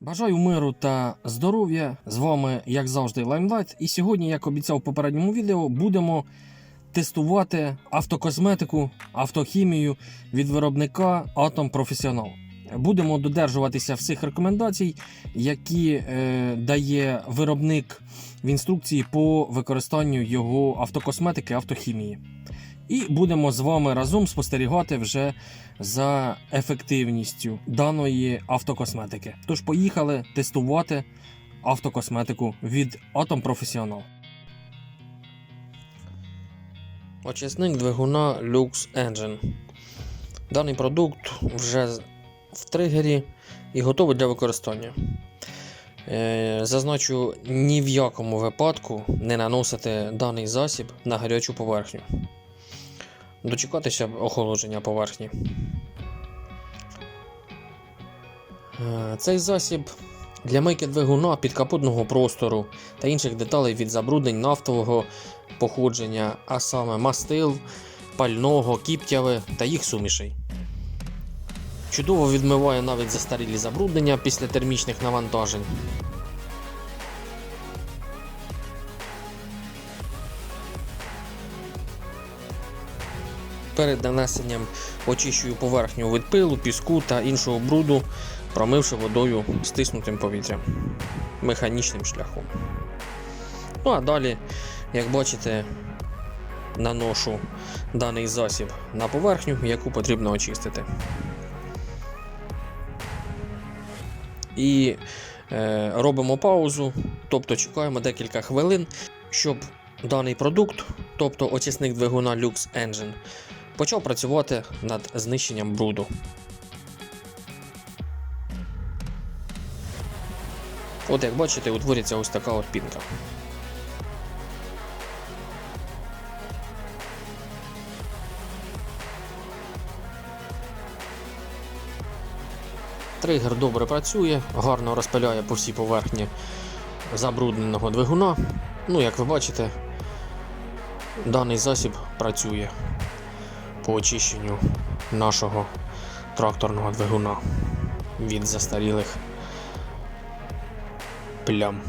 Бажаю миру та здоров'я. З вами, як завжди, Limelight. І сьогодні, як обіцяв в попередньому відео, будемо тестувати автокосметику, автохімію від виробника Atom Professional. Будемо додержуватися всіх рекомендацій, які е, дає виробник в інструкції по використанню його автокосметики, автохімії. І будемо з вами разом спостерігати вже за ефективністю даної автокосметики. Тож поїхали тестувати автокосметику від Atom Professional. Очисник двигуна Lux Engine. Даний продукт вже в тригері і готовий для використання. Е, Зазначу, ні в якому випадку не наносити даний засіб на гарячу поверхню. Дочекатися охолодження поверхні. Е, Цей засіб для мийки двигуна підкапотного простору та інших деталей від забруднень нафтового походження, а саме мастил, пального, кіптяви та їх сумішей. Чудово відмиває навіть застарілі забруднення після термічних навантажень. Перед нанесенням очищую поверхню від пилу, піску та іншого бруду, промивши водою стиснутим повітрям механічним шляхом. Ну а далі, як бачите, наношу даний засіб на поверхню, яку потрібно очистити. І е, робимо паузу, тобто чекаємо декілька хвилин, щоб даний продукт, тобто очисник двигуна Lux Engine, почав працювати над знищенням бруду. От як бачите, утворюється ось така от пінка. Тригер добре працює, гарно розпиляє по всій поверхні забрудненого двигуна. Ну, як ви бачите, даний засіб працює по очищенню нашого тракторного двигуна від застарілих плям,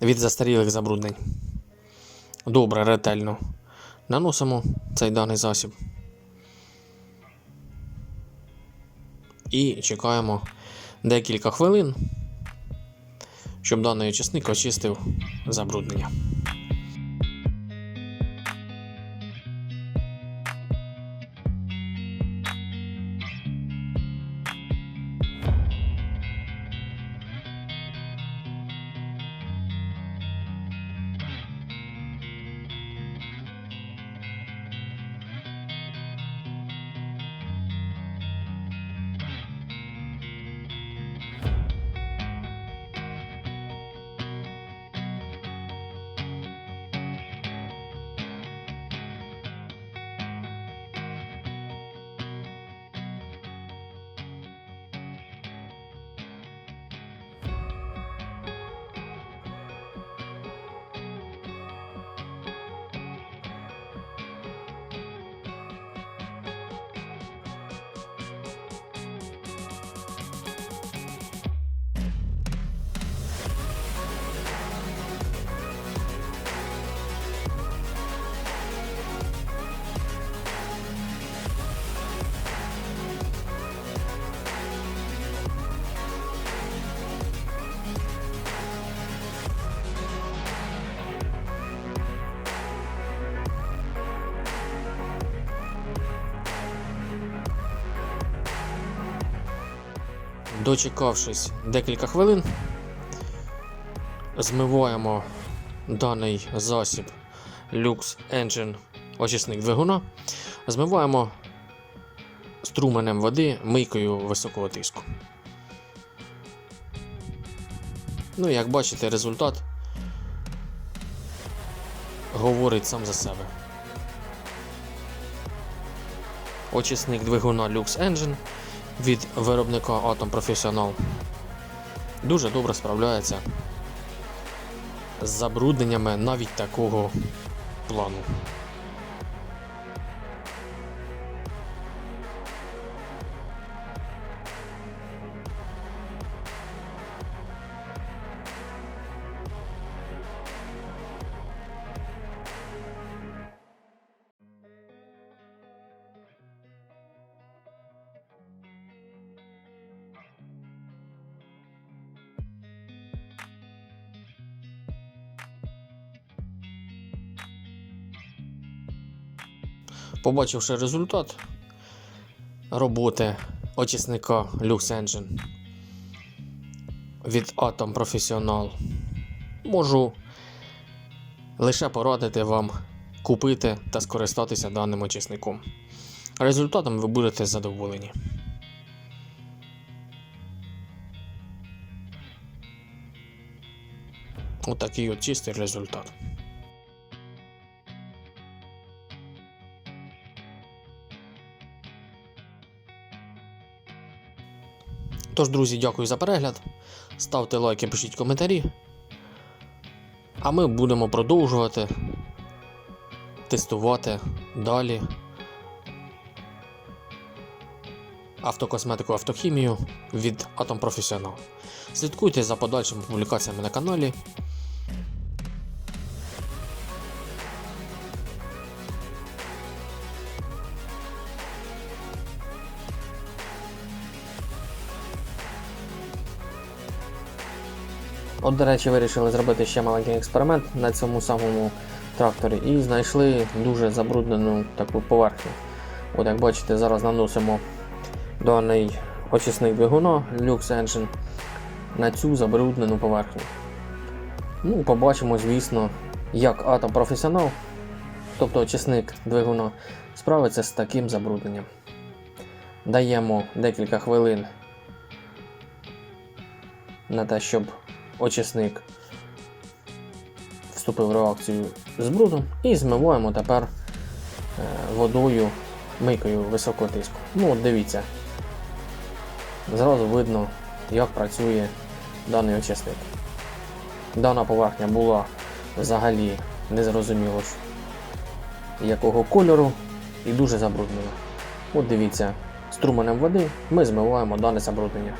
від застарілих забруднень. Добре, ретельно наносимо цей даний засіб. І чекаємо декілька хвилин, щоб даний очисник очистив забруднення. Дочекавшись декілька хвилин, змиваємо даний засіб Lux Engine очисник двигуна, змиваємо струменем води мийкою високого тиску. Ну, як бачите, результат говорить сам за себе. Очисник двигуна Lux Engine від виробника Atom Professional дуже добре справляється з забрудненнями навіть такого плану. Побачивши результат роботи очисника Lux Engine від Atom Professional, можу лише порадити вам купити та скористатися даним очисником. Результатом ви будете задоволені. Отакий от чистий результат. Тож, друзі, дякую за перегляд. Ставте лайки, пишіть коментарі. А ми будемо продовжувати тестувати далі автокосметику автохімію від Atom Professional. Слідкуйте за подальшими публікаціями на каналі. От, до речі, вирішили зробити ще маленький експеримент на цьому самому тракторі і знайшли дуже забруднену таку поверхню. От як бачите, зараз наносимо даний очисник двигуна Lux Engine на цю забруднену поверхню. Ну, побачимо, звісно, як Atom Professional, тобто очисник двигуна, справиться з таким забрудненням. Даємо декілька хвилин на те, щоб очисник вступив в реакцію з брудом і змиваємо тепер е, водою, мийкою високого тиску. Ну от дивіться. Зразу видно, як працює даний очисник. Дана поверхня була взагалі незрозуміло якого кольору і дуже забруднена. От дивіться, струменем води ми змиваємо дане забруднення.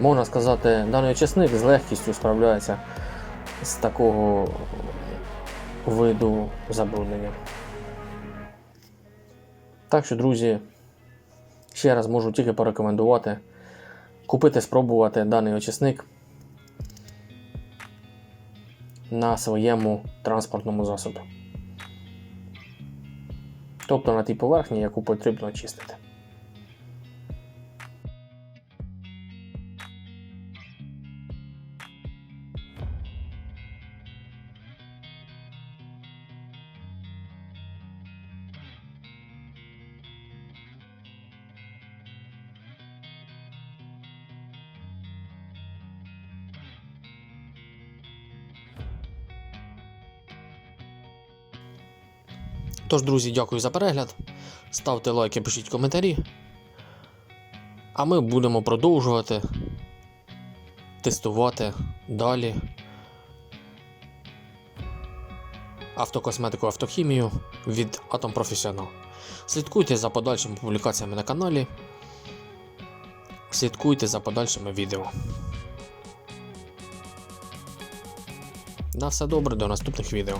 Можна сказати, даний очисник з легкістю справляється з такого виду забруднення. Так що, друзі, ще раз можу тільки порекомендувати купити, спробувати даний очисник на своєму транспортному засобі. Тобто на тій поверхні, яку потрібно очистити. Тож, друзі, дякую за перегляд. Ставте лайки, пишіть коментарі. А ми будемо продовжувати тестувати далі автокосметику автохімію від Atom Professional. Слідкуйте за подальшими публікаціями на каналі. Слідкуйте за подальшими відео. На все добре, до наступних відео.